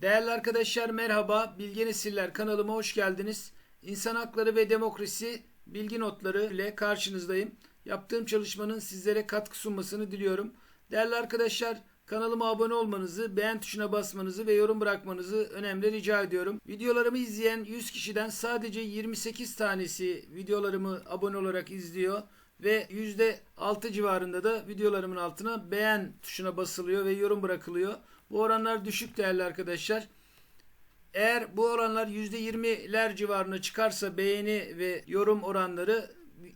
Değerli arkadaşlar merhaba. Bilge Nesiller kanalıma hoş geldiniz. İnsan hakları ve demokrasi bilgi notları ile karşınızdayım. Yaptığım çalışmanın sizlere katkı sunmasını diliyorum. Değerli arkadaşlar kanalıma abone olmanızı, beğen tuşuna basmanızı ve yorum bırakmanızı önemli rica ediyorum. Videolarımı izleyen 100 kişiden sadece 28 tanesi videolarımı abone olarak izliyor ve %6 civarında da videolarımın altına beğen tuşuna basılıyor ve yorum bırakılıyor. Bu oranlar düşük değerli arkadaşlar. Eğer bu oranlar %20'ler civarına çıkarsa beğeni ve yorum oranları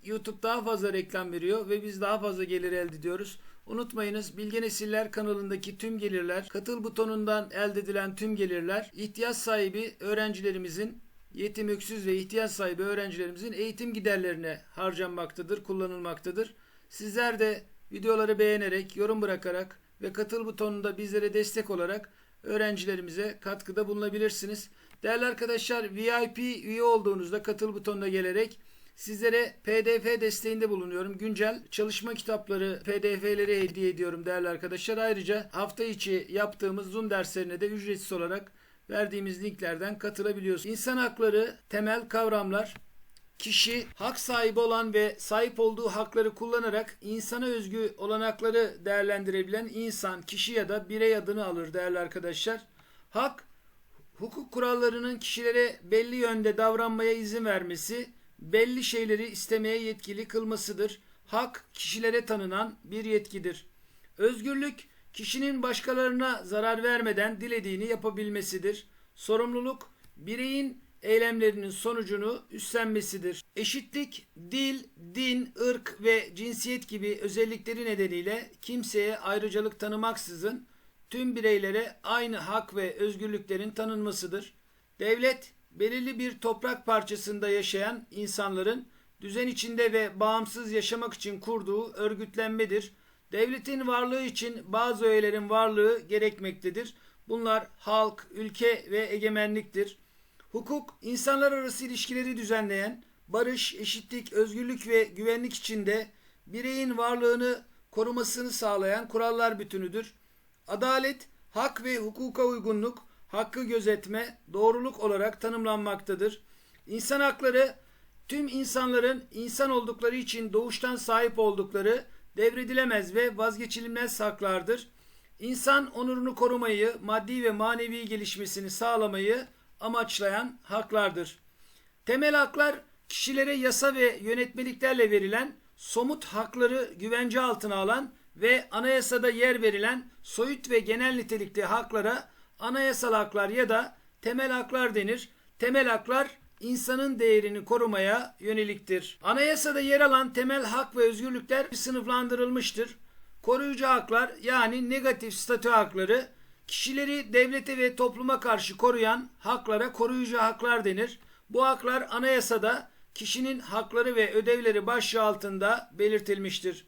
YouTube daha fazla reklam veriyor ve biz daha fazla gelir elde ediyoruz. Unutmayınız Bilge Nesiller kanalındaki tüm gelirler, katıl butonundan elde edilen tüm gelirler ihtiyaç sahibi öğrencilerimizin yetim, öksüz ve ihtiyaç sahibi öğrencilerimizin eğitim giderlerine harcanmaktadır, kullanılmaktadır. Sizler de videoları beğenerek, yorum bırakarak ve katıl butonunda bizlere destek olarak öğrencilerimize katkıda bulunabilirsiniz. Değerli arkadaşlar VIP üye olduğunuzda katıl butonuna gelerek sizlere PDF desteğinde bulunuyorum. Güncel çalışma kitapları PDF'leri hediye ediyorum değerli arkadaşlar. Ayrıca hafta içi yaptığımız Zoom derslerine de ücretsiz olarak verdiğimiz linklerden katılabiliyorsunuz. İnsan hakları temel kavramlar kişi hak sahibi olan ve sahip olduğu hakları kullanarak insana özgü olanakları değerlendirebilen insan, kişi ya da birey adını alır değerli arkadaşlar. Hak, hukuk kurallarının kişilere belli yönde davranmaya izin vermesi, belli şeyleri istemeye yetkili kılmasıdır. Hak, kişilere tanınan bir yetkidir. Özgürlük, kişinin başkalarına zarar vermeden dilediğini yapabilmesidir. Sorumluluk, bireyin eylemlerinin sonucunu üstlenmesidir. Eşitlik, dil, din, ırk ve cinsiyet gibi özellikleri nedeniyle kimseye ayrıcalık tanımaksızın tüm bireylere aynı hak ve özgürlüklerin tanınmasıdır. Devlet, belirli bir toprak parçasında yaşayan insanların düzen içinde ve bağımsız yaşamak için kurduğu örgütlenmedir. Devletin varlığı için bazı öğelerin varlığı gerekmektedir. Bunlar halk, ülke ve egemenliktir. Hukuk, insanlar arası ilişkileri düzenleyen, barış, eşitlik, özgürlük ve güvenlik içinde bireyin varlığını korumasını sağlayan kurallar bütünüdür. Adalet, hak ve hukuka uygunluk, hakkı gözetme, doğruluk olarak tanımlanmaktadır. İnsan hakları, tüm insanların insan oldukları için doğuştan sahip oldukları devredilemez ve vazgeçilmez haklardır. İnsan onurunu korumayı, maddi ve manevi gelişmesini sağlamayı, amaçlayan haklardır. Temel haklar kişilere yasa ve yönetmeliklerle verilen somut hakları güvence altına alan ve anayasada yer verilen soyut ve genel nitelikli haklara anayasal haklar ya da temel haklar denir. Temel haklar insanın değerini korumaya yöneliktir. Anayasada yer alan temel hak ve özgürlükler sınıflandırılmıştır. Koruyucu haklar yani negatif statü hakları Kişileri devlete ve topluma karşı koruyan haklara koruyucu haklar denir. Bu haklar anayasada kişinin hakları ve ödevleri başlığı altında belirtilmiştir.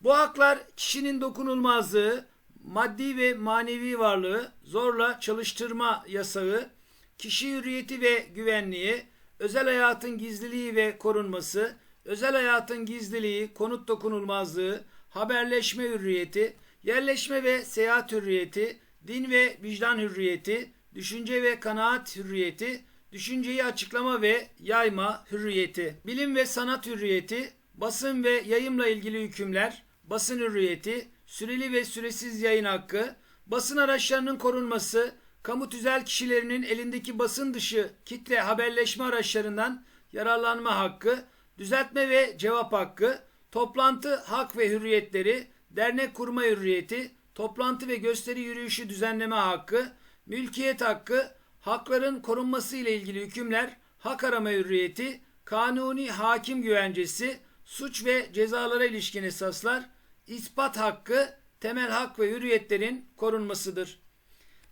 Bu haklar kişinin dokunulmazlığı, maddi ve manevi varlığı, zorla çalıştırma yasağı, kişi hürriyeti ve güvenliği, özel hayatın gizliliği ve korunması, özel hayatın gizliliği, konut dokunulmazlığı, haberleşme hürriyeti, yerleşme ve seyahat hürriyeti, din ve vicdan hürriyeti, düşünce ve kanaat hürriyeti, düşünceyi açıklama ve yayma hürriyeti, bilim ve sanat hürriyeti, basın ve yayımla ilgili hükümler, basın hürriyeti, süreli ve süresiz yayın hakkı, basın araçlarının korunması, kamu tüzel kişilerinin elindeki basın dışı kitle haberleşme araçlarından yararlanma hakkı, düzeltme ve cevap hakkı, toplantı hak ve hürriyetleri, dernek kurma hürriyeti, toplantı ve gösteri yürüyüşü düzenleme hakkı, mülkiyet hakkı, hakların korunması ile ilgili hükümler, hak arama hürriyeti, kanuni hakim güvencesi, suç ve cezalara ilişkin esaslar, ispat hakkı, temel hak ve hürriyetlerin korunmasıdır.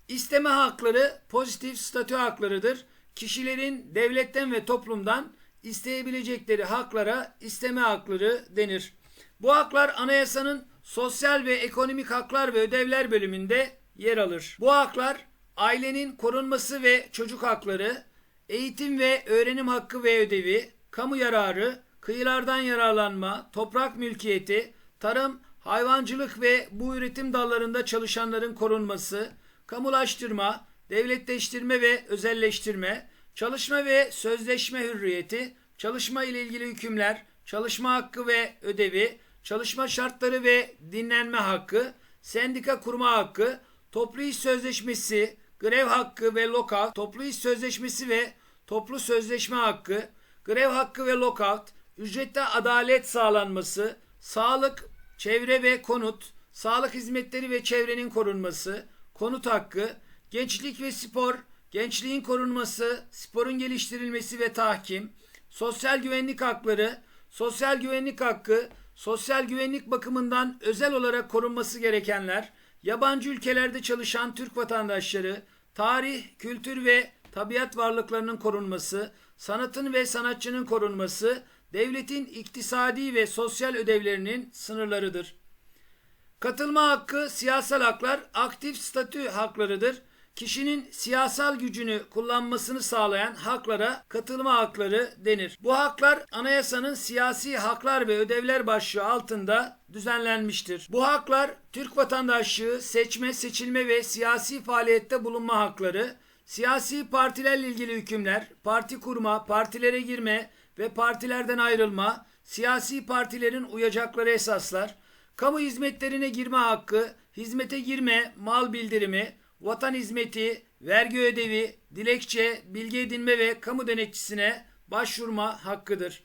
İsteme hakları pozitif statü haklarıdır. Kişilerin devletten ve toplumdan isteyebilecekleri haklara isteme hakları denir. Bu haklar anayasanın sosyal ve ekonomik haklar ve ödevler bölümünde yer alır. Bu haklar ailenin korunması ve çocuk hakları, eğitim ve öğrenim hakkı ve ödevi, kamu yararı, kıyılardan yararlanma, toprak mülkiyeti, tarım, hayvancılık ve bu üretim dallarında çalışanların korunması, kamulaştırma, devletleştirme ve özelleştirme, çalışma ve sözleşme hürriyeti, çalışma ile ilgili hükümler, çalışma hakkı ve ödevi, çalışma şartları ve dinlenme hakkı, sendika kurma hakkı, toplu iş sözleşmesi, grev hakkı ve lockout, toplu iş sözleşmesi ve toplu sözleşme hakkı, grev hakkı ve lockout, ücrette adalet sağlanması, sağlık, çevre ve konut, sağlık hizmetleri ve çevrenin korunması, konut hakkı, gençlik ve spor, gençliğin korunması, sporun geliştirilmesi ve tahkim, sosyal güvenlik hakları, sosyal güvenlik hakkı, sosyal güvenlik bakımından özel olarak korunması gerekenler, yabancı ülkelerde çalışan Türk vatandaşları, tarih, kültür ve tabiat varlıklarının korunması, sanatın ve sanatçının korunması, devletin iktisadi ve sosyal ödevlerinin sınırlarıdır. Katılma hakkı siyasal haklar aktif statü haklarıdır. Kişinin siyasal gücünü kullanmasını sağlayan haklara katılma hakları denir. Bu haklar anayasanın siyasi haklar ve ödevler başlığı altında düzenlenmiştir. Bu haklar Türk vatandaşlığı, seçme, seçilme ve siyasi faaliyette bulunma hakları, siyasi partilerle ilgili hükümler, parti kurma, partilere girme ve partilerden ayrılma, siyasi partilerin uyacakları esaslar, kamu hizmetlerine girme hakkı, hizmete girme, mal bildirimi, vatan hizmeti, vergi ödevi, dilekçe, bilgi edinme ve kamu denetçisine başvurma hakkıdır.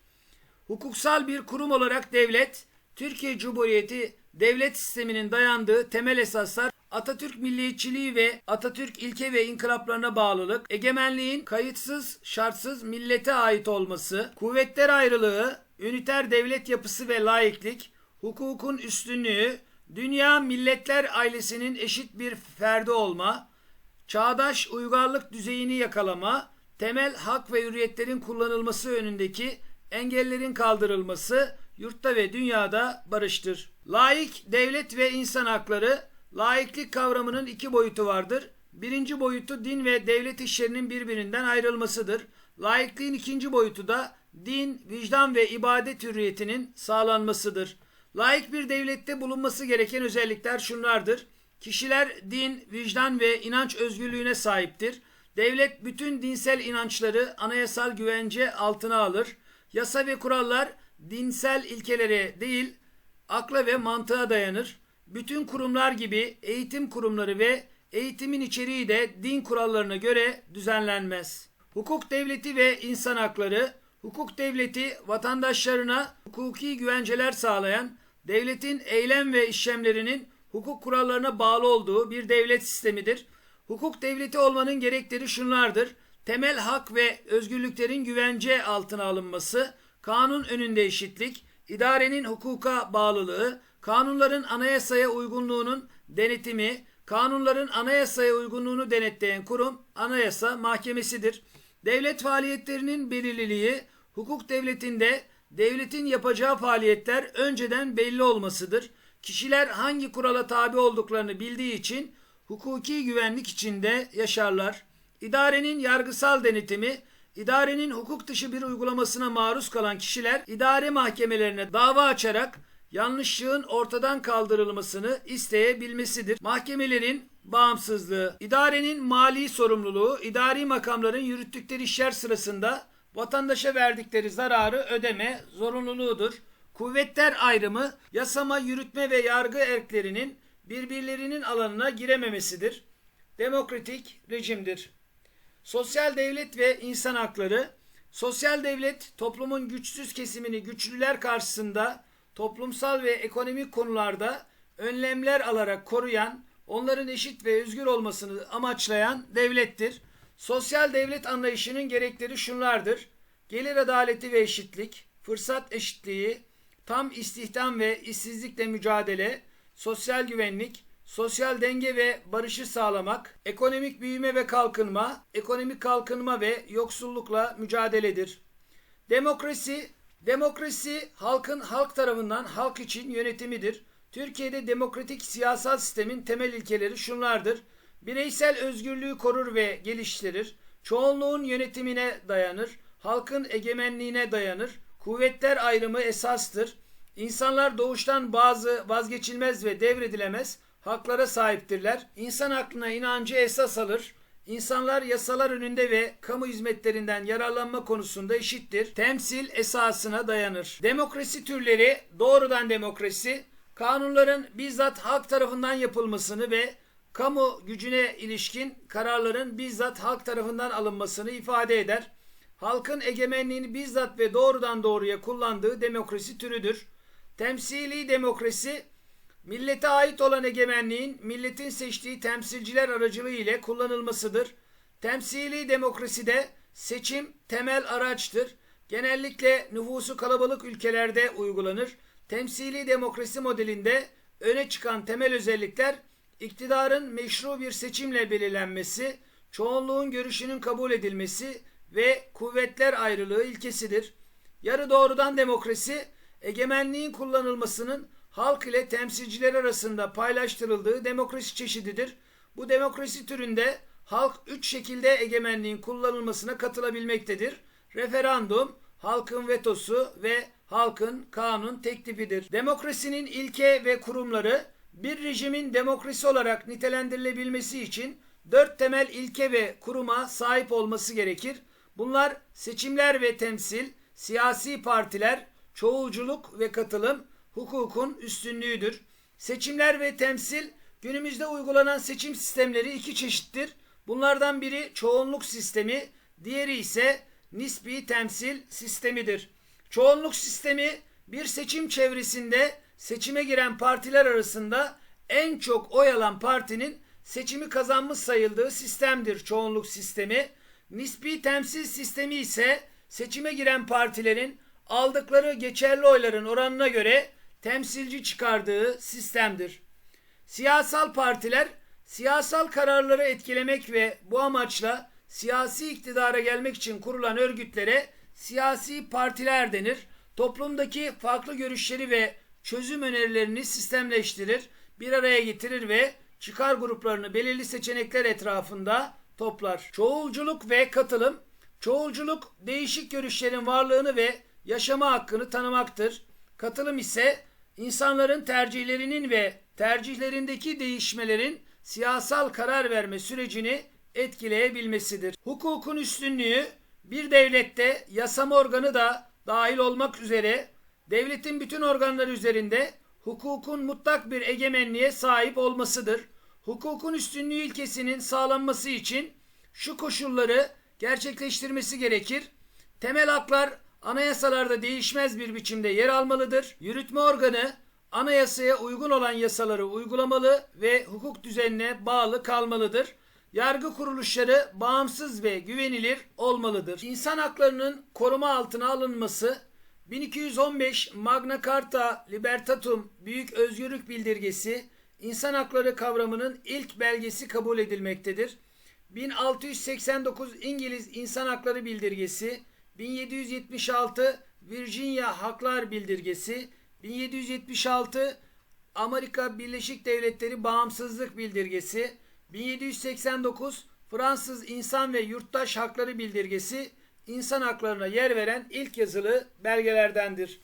Hukuksal bir kurum olarak devlet, Türkiye Cumhuriyeti devlet sisteminin dayandığı temel esaslar Atatürk milliyetçiliği ve Atatürk ilke ve inkılaplarına bağlılık, egemenliğin kayıtsız, şartsız millete ait olması, kuvvetler ayrılığı, üniter devlet yapısı ve laiklik, hukukun üstünlüğü, dünya milletler ailesinin eşit bir ferdi olma, çağdaş uygarlık düzeyini yakalama, temel hak ve hürriyetlerin kullanılması önündeki engellerin kaldırılması, yurtta ve dünyada barıştır. Laik, devlet ve insan hakları, laiklik kavramının iki boyutu vardır. Birinci boyutu din ve devlet işlerinin birbirinden ayrılmasıdır. Laikliğin ikinci boyutu da din, vicdan ve ibadet hürriyetinin sağlanmasıdır. Laik bir devlette bulunması gereken özellikler şunlardır. Kişiler din, vicdan ve inanç özgürlüğüne sahiptir. Devlet bütün dinsel inançları anayasal güvence altına alır. Yasa ve kurallar dinsel ilkelere değil, akla ve mantığa dayanır. Bütün kurumlar gibi eğitim kurumları ve eğitimin içeriği de din kurallarına göre düzenlenmez. Hukuk devleti ve insan hakları, hukuk devleti vatandaşlarına hukuki güvenceler sağlayan, devletin eylem ve işlemlerinin hukuk kurallarına bağlı olduğu bir devlet sistemidir. Hukuk devleti olmanın gerekleri şunlardır. Temel hak ve özgürlüklerin güvence altına alınması, kanun önünde eşitlik, idarenin hukuka bağlılığı, kanunların anayasaya uygunluğunun denetimi, kanunların anayasaya uygunluğunu denetleyen kurum anayasa mahkemesidir. Devlet faaliyetlerinin belirliliği, hukuk devletinde devletin yapacağı faaliyetler önceden belli olmasıdır. Kişiler hangi kurala tabi olduklarını bildiği için hukuki güvenlik içinde yaşarlar. İdarenin yargısal denetimi, idarenin hukuk dışı bir uygulamasına maruz kalan kişiler idare mahkemelerine dava açarak yanlışlığın ortadan kaldırılmasını isteyebilmesidir. Mahkemelerin bağımsızlığı, idarenin mali sorumluluğu, idari makamların yürüttükleri işler sırasında vatandaşa verdikleri zararı ödeme zorunluluğudur. Kuvvetler ayrımı, yasama, yürütme ve yargı erklerinin birbirlerinin alanına girememesidir. Demokratik rejimdir. Sosyal devlet ve insan hakları, sosyal devlet toplumun güçsüz kesimini güçlüler karşısında toplumsal ve ekonomik konularda önlemler alarak koruyan, onların eşit ve özgür olmasını amaçlayan devlettir. Sosyal devlet anlayışının gerekleri şunlardır. Gelir adaleti ve eşitlik, fırsat eşitliği, tam istihdam ve işsizlikle mücadele, sosyal güvenlik, sosyal denge ve barışı sağlamak, ekonomik büyüme ve kalkınma, ekonomik kalkınma ve yoksullukla mücadeledir. Demokrasi, demokrasi halkın halk tarafından halk için yönetimidir. Türkiye'de demokratik siyasal sistemin temel ilkeleri şunlardır. Bireysel özgürlüğü korur ve geliştirir. Çoğunluğun yönetimine dayanır. Halkın egemenliğine dayanır. Kuvvetler ayrımı esastır. İnsanlar doğuştan bazı vazgeçilmez ve devredilemez haklara sahiptirler. İnsan aklına inancı esas alır. İnsanlar yasalar önünde ve kamu hizmetlerinden yararlanma konusunda eşittir. Temsil esasına dayanır. Demokrasi türleri doğrudan demokrasi, kanunların bizzat halk tarafından yapılmasını ve kamu gücüne ilişkin kararların bizzat halk tarafından alınmasını ifade eder. Halkın egemenliğini bizzat ve doğrudan doğruya kullandığı demokrasi türüdür. Temsili demokrasi Millete ait olan egemenliğin milletin seçtiği temsilciler aracılığı ile kullanılmasıdır. Temsili demokraside seçim temel araçtır. Genellikle nüfusu kalabalık ülkelerde uygulanır. Temsili demokrasi modelinde öne çıkan temel özellikler iktidarın meşru bir seçimle belirlenmesi, çoğunluğun görüşünün kabul edilmesi ve kuvvetler ayrılığı ilkesidir. Yarı doğrudan demokrasi egemenliğin kullanılmasının halk ile temsilciler arasında paylaştırıldığı demokrasi çeşididir. Bu demokrasi türünde halk üç şekilde egemenliğin kullanılmasına katılabilmektedir. Referandum, halkın vetosu ve halkın kanun teklifidir. Demokrasinin ilke ve kurumları bir rejimin demokrasi olarak nitelendirilebilmesi için dört temel ilke ve kuruma sahip olması gerekir. Bunlar seçimler ve temsil, siyasi partiler, çoğulculuk ve katılım, hukukun üstünlüğüdür. Seçimler ve temsil günümüzde uygulanan seçim sistemleri iki çeşittir. Bunlardan biri çoğunluk sistemi, diğeri ise nispi temsil sistemidir. Çoğunluk sistemi bir seçim çevresinde seçime giren partiler arasında en çok oy alan partinin seçimi kazanmış sayıldığı sistemdir çoğunluk sistemi. Nispi temsil sistemi ise seçime giren partilerin aldıkları geçerli oyların oranına göre temsilci çıkardığı sistemdir. Siyasal partiler siyasal kararları etkilemek ve bu amaçla siyasi iktidara gelmek için kurulan örgütlere siyasi partiler denir. Toplumdaki farklı görüşleri ve çözüm önerilerini sistemleştirir, bir araya getirir ve çıkar gruplarını belirli seçenekler etrafında toplar. Çoğulculuk ve katılım Çoğulculuk değişik görüşlerin varlığını ve yaşama hakkını tanımaktır. Katılım ise insanların tercihlerinin ve tercihlerindeki değişmelerin siyasal karar verme sürecini etkileyebilmesidir. Hukukun üstünlüğü bir devlette yasama organı da dahil olmak üzere devletin bütün organları üzerinde hukukun mutlak bir egemenliğe sahip olmasıdır. Hukukun üstünlüğü ilkesinin sağlanması için şu koşulları gerçekleştirmesi gerekir. Temel haklar anayasalarda değişmez bir biçimde yer almalıdır. Yürütme organı anayasaya uygun olan yasaları uygulamalı ve hukuk düzenine bağlı kalmalıdır. Yargı kuruluşları bağımsız ve güvenilir olmalıdır. İnsan haklarının koruma altına alınması 1215 Magna Carta Libertatum Büyük Özgürlük Bildirgesi insan hakları kavramının ilk belgesi kabul edilmektedir. 1689 İngiliz İnsan Hakları Bildirgesi 1776 Virginia Haklar Bildirgesi, 1776 Amerika Birleşik Devletleri Bağımsızlık Bildirgesi, 1789 Fransız İnsan ve Yurttaş Hakları Bildirgesi, insan haklarına yer veren ilk yazılı belgelerdendir.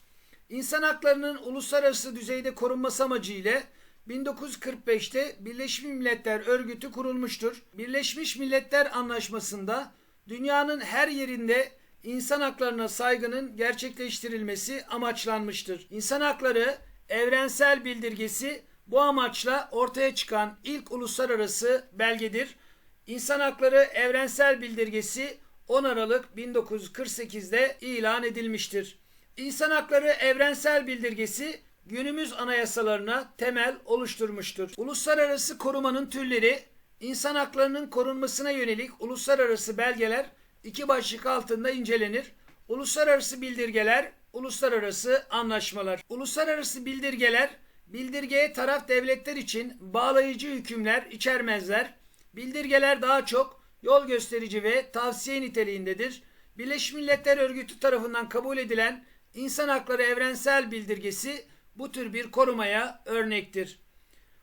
İnsan haklarının uluslararası düzeyde korunması amacıyla 1945'te Birleşmiş Milletler Örgütü kurulmuştur. Birleşmiş Milletler Anlaşması'nda dünyanın her yerinde insan haklarına saygının gerçekleştirilmesi amaçlanmıştır. İnsan hakları evrensel bildirgesi bu amaçla ortaya çıkan ilk uluslararası belgedir. İnsan Hakları Evrensel Bildirgesi 10 Aralık 1948'de ilan edilmiştir. İnsan Hakları Evrensel Bildirgesi günümüz anayasalarına temel oluşturmuştur. Uluslararası korumanın türleri, insan haklarının korunmasına yönelik uluslararası belgeler iki başlık altında incelenir. Uluslararası bildirgeler, uluslararası anlaşmalar. Uluslararası bildirgeler, bildirgeye taraf devletler için bağlayıcı hükümler içermezler. Bildirgeler daha çok yol gösterici ve tavsiye niteliğindedir. Birleşmiş Milletler Örgütü tarafından kabul edilen İnsan Hakları Evrensel Bildirgesi bu tür bir korumaya örnektir.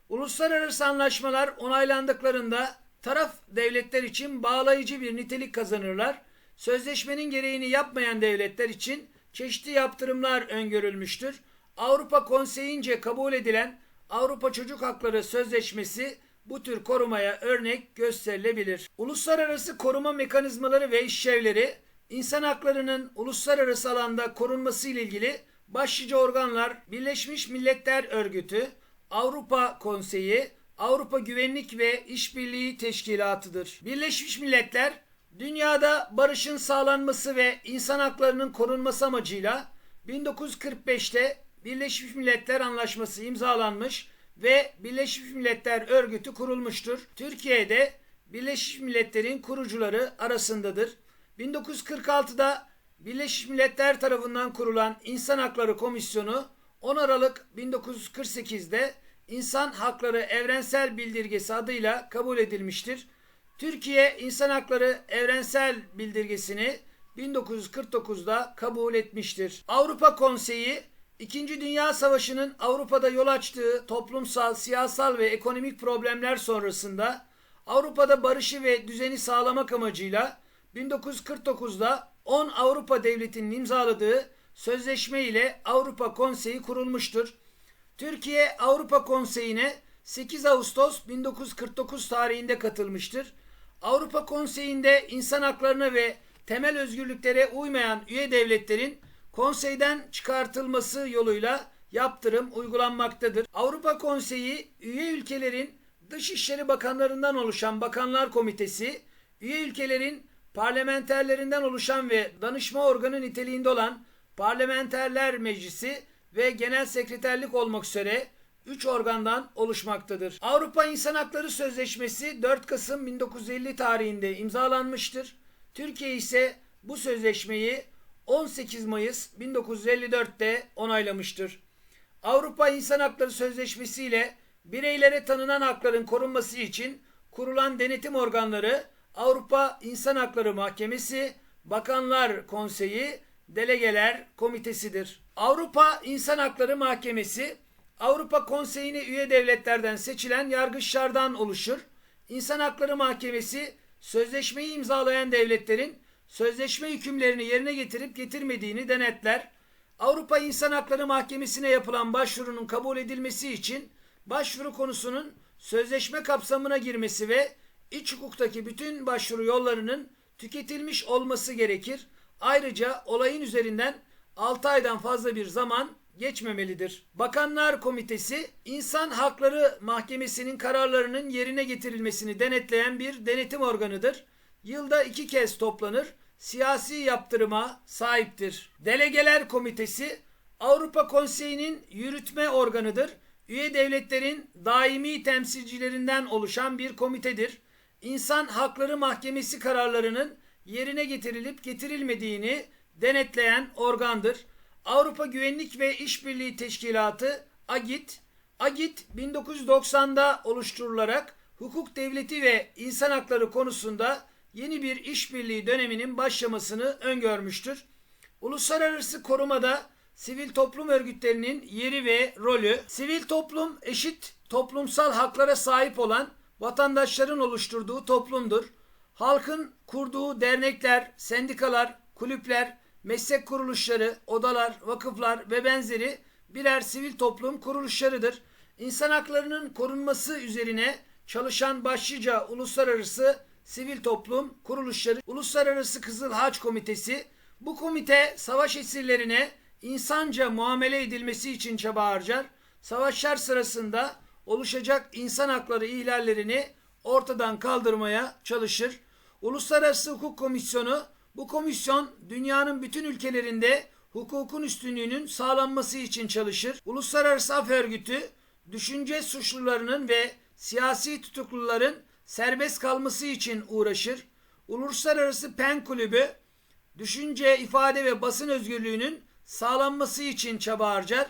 Uluslararası anlaşmalar onaylandıklarında Taraf devletler için bağlayıcı bir nitelik kazanırlar. Sözleşmenin gereğini yapmayan devletler için çeşitli yaptırımlar öngörülmüştür. Avrupa Konseyi'nce kabul edilen Avrupa Çocuk Hakları Sözleşmesi bu tür korumaya örnek gösterilebilir. Uluslararası koruma mekanizmaları ve işlevleri insan haklarının uluslararası alanda korunması ile ilgili başlıca organlar Birleşmiş Milletler Örgütü, Avrupa Konseyi, Avrupa Güvenlik ve İşbirliği Teşkilatı'dır. Birleşmiş Milletler dünyada barışın sağlanması ve insan haklarının korunması amacıyla 1945'te Birleşmiş Milletler Anlaşması imzalanmış ve Birleşmiş Milletler Örgütü kurulmuştur. Türkiye'de Birleşmiş Milletler'in kurucuları arasındadır. 1946'da Birleşmiş Milletler tarafından kurulan İnsan Hakları Komisyonu 10 Aralık 1948'de İnsan Hakları Evrensel Bildirgesi adıyla kabul edilmiştir. Türkiye İnsan Hakları Evrensel Bildirgesini 1949'da kabul etmiştir. Avrupa Konseyi İkinci Dünya Savaşı'nın Avrupa'da yol açtığı toplumsal, siyasal ve ekonomik problemler sonrasında Avrupa'da barışı ve düzeni sağlamak amacıyla 1949'da 10 Avrupa devletinin imzaladığı sözleşme ile Avrupa Konseyi kurulmuştur. Türkiye Avrupa Konseyi'ne 8 Ağustos 1949 tarihinde katılmıştır. Avrupa Konseyi'nde insan haklarına ve temel özgürlüklere uymayan üye devletlerin konseyden çıkartılması yoluyla yaptırım uygulanmaktadır. Avrupa Konseyi üye ülkelerin Dışişleri Bakanlarından oluşan Bakanlar Komitesi, üye ülkelerin parlamenterlerinden oluşan ve danışma organı niteliğinde olan Parlamenterler Meclisi ve Genel Sekreterlik olmak üzere 3 organdan oluşmaktadır. Avrupa İnsan Hakları Sözleşmesi 4 Kasım 1950 tarihinde imzalanmıştır. Türkiye ise bu sözleşmeyi 18 Mayıs 1954'te onaylamıştır. Avrupa İnsan Hakları Sözleşmesi ile bireylere tanınan hakların korunması için kurulan denetim organları Avrupa İnsan Hakları Mahkemesi, Bakanlar Konseyi, Delegeler Komitesidir. Avrupa İnsan Hakları Mahkemesi, Avrupa Konseyi'ne üye devletlerden seçilen yargıçlardan oluşur. İnsan Hakları Mahkemesi, sözleşmeyi imzalayan devletlerin sözleşme hükümlerini yerine getirip getirmediğini denetler. Avrupa İnsan Hakları Mahkemesi'ne yapılan başvurunun kabul edilmesi için başvuru konusunun sözleşme kapsamına girmesi ve iç hukuktaki bütün başvuru yollarının tüketilmiş olması gerekir. Ayrıca olayın üzerinden 6 aydan fazla bir zaman geçmemelidir. Bakanlar Komitesi İnsan Hakları Mahkemesi'nin kararlarının yerine getirilmesini denetleyen bir denetim organıdır. Yılda iki kez toplanır, siyasi yaptırıma sahiptir. Delegeler Komitesi Avrupa Konseyi'nin yürütme organıdır. Üye devletlerin daimi temsilcilerinden oluşan bir komitedir. İnsan Hakları Mahkemesi kararlarının yerine getirilip getirilmediğini denetleyen organdır. Avrupa Güvenlik ve İşbirliği Teşkilatı AGİT, AGİT 1990'da oluşturularak hukuk devleti ve insan hakları konusunda yeni bir işbirliği döneminin başlamasını öngörmüştür. Uluslararası korumada sivil toplum örgütlerinin yeri ve rolü, sivil toplum eşit toplumsal haklara sahip olan vatandaşların oluşturduğu toplumdur. Halkın kurduğu dernekler, sendikalar, kulüpler, meslek kuruluşları, odalar, vakıflar ve benzeri birer sivil toplum kuruluşlarıdır. İnsan haklarının korunması üzerine çalışan başlıca uluslararası sivil toplum kuruluşları, Uluslararası Kızıl Haç Komitesi, bu komite savaş esirlerine insanca muamele edilmesi için çaba harcar. Savaşlar sırasında oluşacak insan hakları ihlallerini ortadan kaldırmaya çalışır. Uluslararası Hukuk Komisyonu bu komisyon dünyanın bütün ülkelerinde hukukun üstünlüğünün sağlanması için çalışır. Uluslararası Af Örgütü düşünce suçlularının ve siyasi tutukluların serbest kalması için uğraşır. Uluslararası Pen Kulübü düşünce, ifade ve basın özgürlüğünün sağlanması için çaba harcar.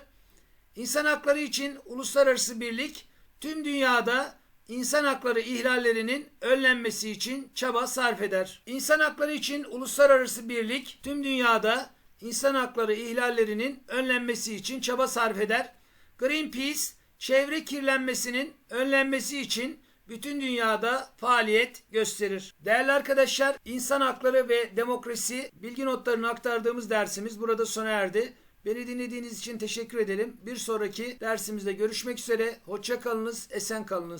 İnsan hakları için uluslararası birlik tüm dünyada insan hakları ihlallerinin önlenmesi için çaba sarf eder. İnsan hakları için uluslararası birlik tüm dünyada insan hakları ihlallerinin önlenmesi için çaba sarf eder. Greenpeace çevre kirlenmesinin önlenmesi için bütün dünyada faaliyet gösterir. Değerli arkadaşlar, insan hakları ve demokrasi bilgi notlarını aktardığımız dersimiz burada sona erdi. Beni dinlediğiniz için teşekkür ederim. Bir sonraki dersimizde görüşmek üzere. Hoşça kalınız, esen kalınız.